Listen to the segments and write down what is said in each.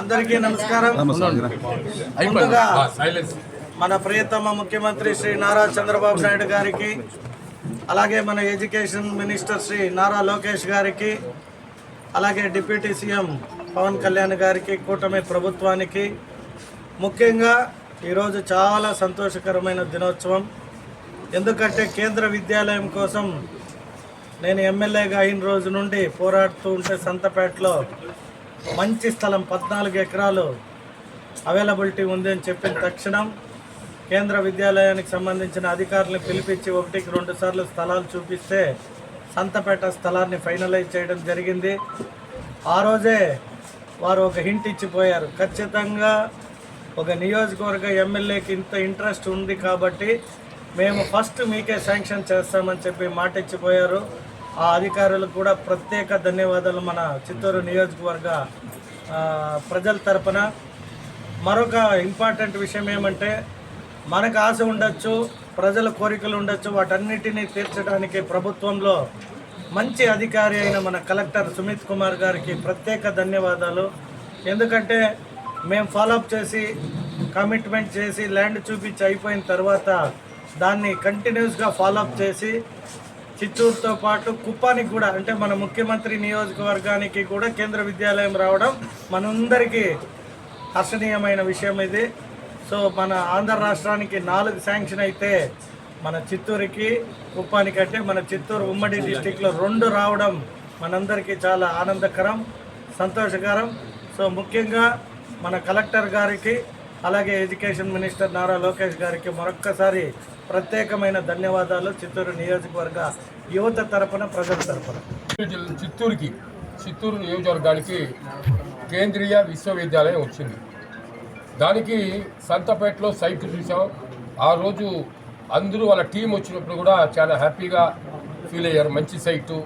అందరికీ నమస్కారం. ముందుగా మన ప్రియతమ ముఖ్యమంత్రి శ్రీ నారా చంద్రబాబు నాయుడు గారికి అలాగే మన ఎడ్యుకేషన్ మినిస్టర్ శ్రీ నారా లోకేష్ గారికి అలాగే డిప్యూటీ సీఎం పవన్ కళ్యాణ్ గారికి కూటమి ప్రభుత్వానికి ముఖ్యంగా ఈరోజు చాలా సంతోషకరమైన దినోత్సవం. ఎందుకంటే కేంద్ర విద్యాలయం కోసం నేను ఎమ్మెల్యేగా అయిన రోజు నుండి పోరాడుతూ ఉంటే సంతపేటలో మంచి స్థలం పద్నాలుగు ఎకరాలు అవైలబిలిటీ ఉంది అని చెప్పిన తక్షణం కేంద్ర విద్యాలయానికి సంబంధించిన అధికారులను పిలిపించి ఒకటికి రెండు సార్లు స్థలాలు చూపిస్తే సంతపేట స్థలాన్ని ఫైనలైజ్ చేయడం జరిగింది. ఆ రోజే వారు ఒక హింట్ ఇచ్చిపోయారు. ఖచ్చితంగా ఒక నియోజకవర్గ ఎమ్మెల్యేకి ఇంత ఇంట్రెస్ట్ ఉంది కాబట్టి మేము ఫస్ట్ మీకే శాంక్షన్ చేస్తామని చెప్పి మాట ఇచ్చిపోయారు ఆ అధికారులకు కూడా ప్రత్యేక ధన్యవాదాలు మన చిత్తూరు నియోజకవర్గ ప్రజల తరపున. మరొక ఇంపార్టెంట్ విషయం ఏమంటే మనకు ఆశ ఉండొచ్చు ప్రజల కోరికలు ఉండొచ్చు వాటన్నిటినీ తీర్చడానికి ప్రభుత్వంలో మంచి అధికారి అయిన మన కలెక్టర్ సుమిత్ కుమార్ గారికి ప్రత్యేక ధన్యవాదాలు. ఎందుకంటే మేము ఫాలోఅప్ చేసి కమిట్మెంట్ చేసి ల్యాండ్ చూపించి అయిపోయిన తర్వాత దాన్ని కంటిన్యూస్గా ఫాలోఅప్ చేసి చిత్తూరుతో పాటు కుప్పానికి కూడా అంటే మన ముఖ్యమంత్రి నియోజకవర్గానికి కూడా కేంద్ర విద్యాలయం రావడం మనందరికీ హర్షణీయమైన విషయం ఇది. సో మన ఆంధ్ర రాష్ట్రానికి నాలుగు శాంక్షన్ అయితే మన చిత్తూరుకి కుప్పానికి అంటే మన చిత్తూరు ఉమ్మడి డిస్టిక్లో రెండు రావడం మనందరికీ చాలా ఆనందకరం సంతోషకరం. సో ముఖ్యంగా మన కలెక్టర్ గారికి అలాగే ఎడ్యుకేషన్ మినిస్టర్ నారా లోకేష్ గారికి మరొక్కసారి ప్రత్యేకమైన ధన్యవాదాలు. చిత్తూరు నియోజకవర్గ యువత తరపున ప్రజల తరపున. జిల్లా- చిత్తూరుకి చిత్తూరు నియోజకవర్గానికి కేంద్రీయ విశ్వవిద్యాలయం వచ్చింది. దానికి సంతపేటలో సైట్ చూసాం ఆ రోజు అందరూ వాళ్ళ టీం వచ్చినప్పుడు కూడా చాలా హ్యాపీగా ఫీల్ అయ్యారు. మంచి సైటు.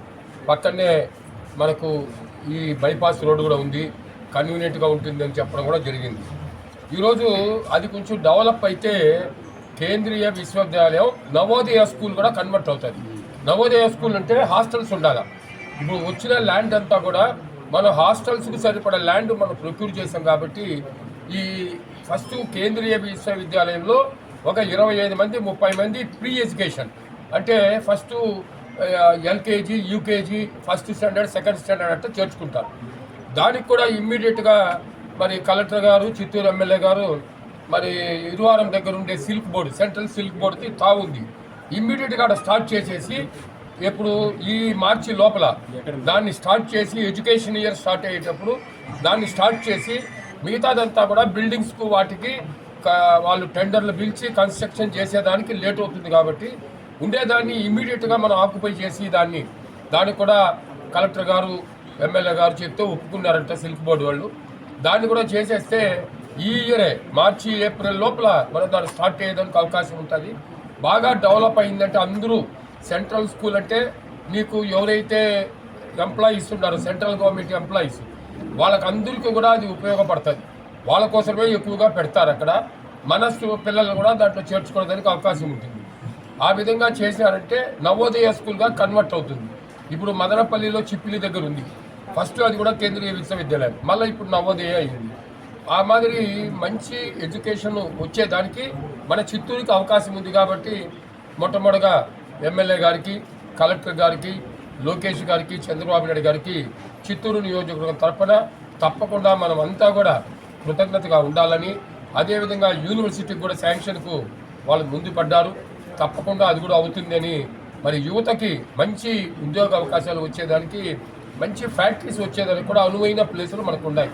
పక్కనే మనకు ఈ బైపాస్ రోడ్డు కూడా ఉంది. కన్వీనియంట్గా ఉంటుంది అని చెప్పడం కూడా జరిగింది. ఈరోజు అది కొంచెం డెవలప్ అయితే కేంద్రీయ విశ్వవిద్యాలయం నవోదయ స్కూల్ కూడా కన్వర్ట్ అవుతుంది. నవోదయ స్కూల్ అంటే హాస్టల్స్ ఉండాలి. ఇప్పుడు వచ్చిన ల్యాండ్ అంతా కూడా మన హాస్టల్స్కి సరిపడా ల్యాండ్ మనం ప్రొక్యూర్ చేసాం కాబట్టి ఈ ఫస్ట్ కేంద్రీయ విశ్వవిద్యాలయంలో ఒక ఇరవై ఐదు మంది ముప్పై మంది ప్రీ ఎడ్యుకేషన్. అంటే first LKG UKG first standard second standard అంటే చేర్చుకుంటారు. దానికి కూడా ఇమ్మీడియట్గా మరి కలెక్టర్ గారు చిత్తూరు ఎమ్మెల్యే గారు మరి ఇరువారం దగ్గర ఉండే సిల్క్ బోర్డు సెంట్రల్ సిల్క్ బోర్డుకి తావుంది. ఇమ్మీడియట్గా అక్కడ స్టార్ట్ చేసేసి ఇప్పుడు ఈ మార్చి లోపల దాన్ని స్టార్ట్ చేసి ఎడ్యుకేషన్ ఇయర్ స్టార్ట్ అయ్యేటప్పుడు దాన్ని స్టార్ట్ చేసి మిగతాదంతా కూడా బిల్డింగ్స్కు వాటికి వాళ్ళు టెండర్లు పిలిచి కన్స్ట్రక్షన్ చేసేదానికి లేట్ అవుతుంది కాబట్టి ఉండేదాన్ని ఇమ్మీడియట్గా మనం ఆక్యుపై చేసి దాన్ని దానికి కూడా కలెక్టర్ గారు ఎమ్మెల్యే గారు చెప్తే ఒప్పుకున్నారంట సిల్క్ బోర్డు వాళ్ళు. దాన్ని కూడా చేసేస్తే ఈ ఇయరే మార్చి ఏప్రిల్ లోపల మనం దాన్ని స్టార్ట్ చేయడానికి అవకాశం ఉంటుంది. బాగా డెవలప్ అయిందంటే అందరూ సెంట్రల్ స్కూల్ అంటే మీకు ఎవరైతే ఎంప్లాయీస్ ఉన్నారో సెంట్రల్ గవర్నమెంట్ ఎంప్లాయీస్ వాళ్ళకి అందరికీ కూడా అది ఉపయోగపడుతుంది. వాళ్ళ కోసమే ఎక్కువగా పెడతారు అక్కడ. మన పిల్లలు కూడా దాంట్లో చేర్చుకోవడానికి అవకాశం ఉంటుంది. ఆ విధంగా చేశారంటే నవోదయ స్కూల్గా కన్వర్ట్ అవుతుంది. ఇప్పుడు మదనపల్లిలో చిప్పిలి దగ్గర ఉంది. ఫస్ట్ అది కూడా కేంద్రీయ విశ్వవిద్యాలయం. మళ్ళీ ఇప్పుడు నవోదయ అయింది. ఆ మాదిరి మంచి ఎడ్యుకేషన్ వచ్చేదానికి మన చిత్తూరుకి అవకాశం ఉంది కాబట్టి మొట్టమొదటిగా ఎమ్మెల్యే గారికి కలెక్టర్ గారికి లోకేష్ గారికి చంద్రబాబు నాయుడు గారికి చిత్తూరు నియోజకవర్గం తరఫున తప్పకుండా మనం అంతా కూడా కృతజ్ఞతగా ఉండాలని అదేవిధంగా యూనివర్సిటీకి కూడా శాంక్షన్కు వాళ్ళు ముందు పడ్డారు. తప్పకుండా అది కూడా అవుతుందని మరి యువతకి మంచి ఉద్యోగ అవకాశాలు వచ్చేదానికి మంచి ఫ్యాక్టరీస్ వచ్చేదానికి కూడా అనువైన ప్లేసులు మనకు ఉన్నాయి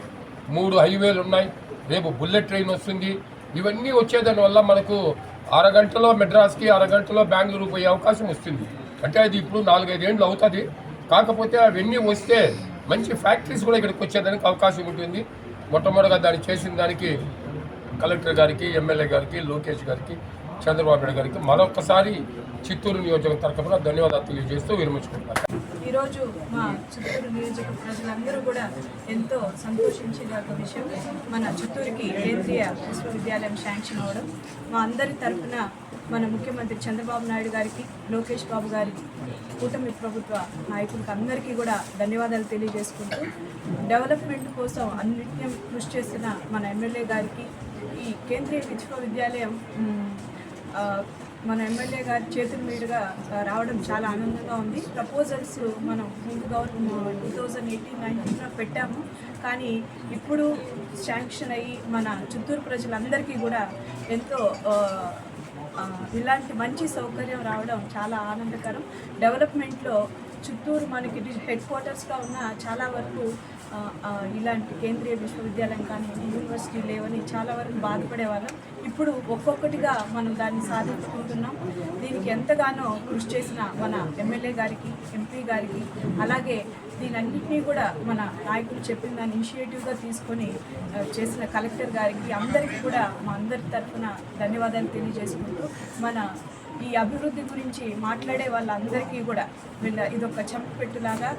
మూడు హైవేలు ఉన్నాయి. రేపు బుల్లెట్ ట్రైన్ వస్తుంది. ఇవన్నీ వచ్చేదాని వల్ల మనకు అరగంటలో మెడ్రాస్కి అరగంటలో బెంగళూరు పోయే అవకాశం వస్తుంది. అంటే అది ఇప్పుడు నాలుగైదేండ్లు అవుతుంది. కాకపోతే అవన్నీ వస్తే మంచి ఫ్యాక్టరీస్ కూడా ఇక్కడికి వచ్చేదానికి అవకాశం ఉంటుంది. మొట్టమొదటిగా దాన్ని చేసిన దానికి కలెక్టర్ గారికి ఎమ్మెల్యే గారికి లోకేష్ గారికి చంద్రబాబు నాయుడు గారికి మరొకసారి చిత్తూరు నియోజకవర్గం తరఫున ధన్యవాదాలు తెలియజేస్తూ విరమించుకుంటున్నాను. ఈరోజు మా చిత్తూరు నియోజక ప్రజలందరూ కూడా ఎంతో సంతోషించిన ఒక విషయం. మన చిత్తూరుకి కేంద్రీయ విశ్వవిద్యాలయం శాంక్షన్ అవ్వడం మా అందరి తరఫున మన ముఖ్యమంత్రి చంద్రబాబు నాయుడు గారికి లోకేష్ బాబు గారికి కూటమి ప్రభుత్వ నాయకులకు అందరికీ కూడా ధన్యవాదాలు తెలియజేసుకుంటూ డెవలప్మెంట్ కోసం అన్నిటిని కృషి చేస్తున్న మన ఎమ్మెల్యే గారికి ఈ కేంద్రీయ విశ్వవిద్యాలయం మన ఎమ్మెల్యే గారి చేతుల మీదుగా రావడం చాలా ఆనందంగా ఉంది. ప్రపోజల్స్ మనం ముందు గవర్నమెంట్ టూ థౌజండ్ ఎయిటీన్ నైన్టీన్లో పెట్టాము. కానీ ఇప్పుడు శాంక్షన్ అయ్యి మన చిత్తూరు ప్రజలందరికీ కూడా ఎంతో ఇలాంటి మంచి సౌకర్యం రావడం చాలా ఆనందకరం. డెవలప్మెంట్లో చిత్తూరు మనకి హెడ్ క్వార్టర్స్గా ఉన్న చాలా వరకు ఇలాంటి కేంద్రీయ విశ్వవిద్యాలయం కానీ యూనివర్సిటీ లేవని చాలా వరకు బాధపడేవాళ్ళం. ఇప్పుడు ఒక్కొక్కటిగా మనం దాన్ని సాధించుకుంటున్నాం. దీనికి ఎంతగానో కృషి చేసిన మన ఎమ్మెల్యే గారికి ఎంపీ గారికి అలాగే దీనన్నింటినీ కూడా మన నాయకులు చెప్పిన దాన్ని ఇనిషియేటివ్గా తీసుకొని చేసిన కలెక్టర్ గారికి అందరికీ కూడా మా అందరి తరఫున ధన్యవాదాలు తెలియజేసుకుంటూ మన ఈ అభివృద్ధి గురించి మాట్లాడే వాళ్ళందరికీ కూడా వీళ్ళ ఇదొక చెంపపెట్టులాగా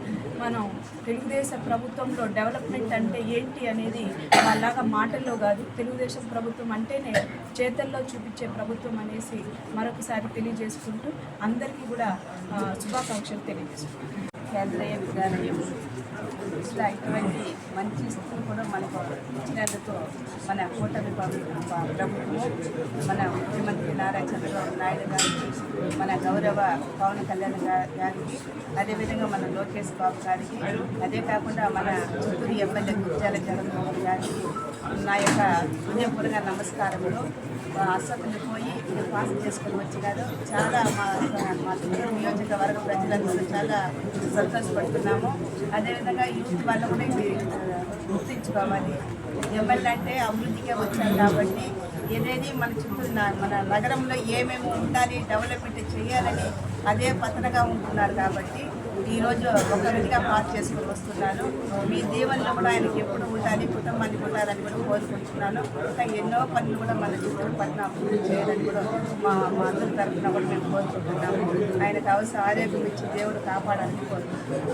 మనం తెలుగుదేశం ప్రభుత్వంలో డెవలప్మెంట్ అంటే ఏంటి అనేది వాళ్ళలాగా మాటల్లో కాదు తెలుగుదేశం ప్రభుత్వం అంటేనే చేతల్లో చూపించే ప్రభుత్వం అనేసి మరొకసారి తెలియజేసుకుంటూ అందరికీ కూడా శుభాకాంక్షలు తెలియజేసుకుంటాం కేంద్రీయ విద్యాలయం ఇట్లా ఇటువంటి మంచి స్కూల్ కూడా మనకు ఇచ్చినందుకు మన కూటమి ప్రభుత్వం మన ముఖ్యమంత్రి నారా చంద్రబాబు నాయుడు గారికి మన గౌరవ పవన్ కళ్యాణ్ గారికి అదేవిధంగా మన లోకేష్ బాబు గారికి అదే కాకుండా మన చిత్తూరు ఎమ్మెల్యే గుర్జాల జగన్మోహన్ గారికి నా యొక్క హృదయపూర్వక నమస్కారములు. అసలు పోయి ఇది పాస్ చేసుకుని వచ్చినారు చాలా మా మా నియోజకవర్గ ప్రజలందరూ చాలా సంతోషపడుతున్నాము. అదేవిధంగా యూత్ వాళ్ళు కూడా ఇది గుర్తించుకోవాలి. ఎమ్మెల్యే అంటే అభివృద్ధికే వచ్చారు కాబట్టి ఏదేది మన చుట్టూ నా- మన నగరంలో ఏమేమి ఉండాలి డెవలప్మెంట్ చేయాలని అదే పతనగా ఉంటున్నారు కాబట్టి ఈరోజు ఒక పాస్ చేసుకుని వస్తున్నాను. మీ దీవెనలో కూడా ఆయనకి ఎప్పుడు ఉండాలి కుటుంబాన్ని ఉండాలని కూడా కోరుకుంటున్నాను. ఇంకా ఎన్నో పనులు కూడా మన చిత్తూరు పట్టణం అభివృద్ధి చేయాలని కూడా మా మా అందరి తరఫున కూడా మేము కోరుకుంటున్నాము. ఆయనకు అవసరం ఆరోగ్యం ఇచ్చి దేవుడు కాపాడాలని కోరుకుంటున్నాను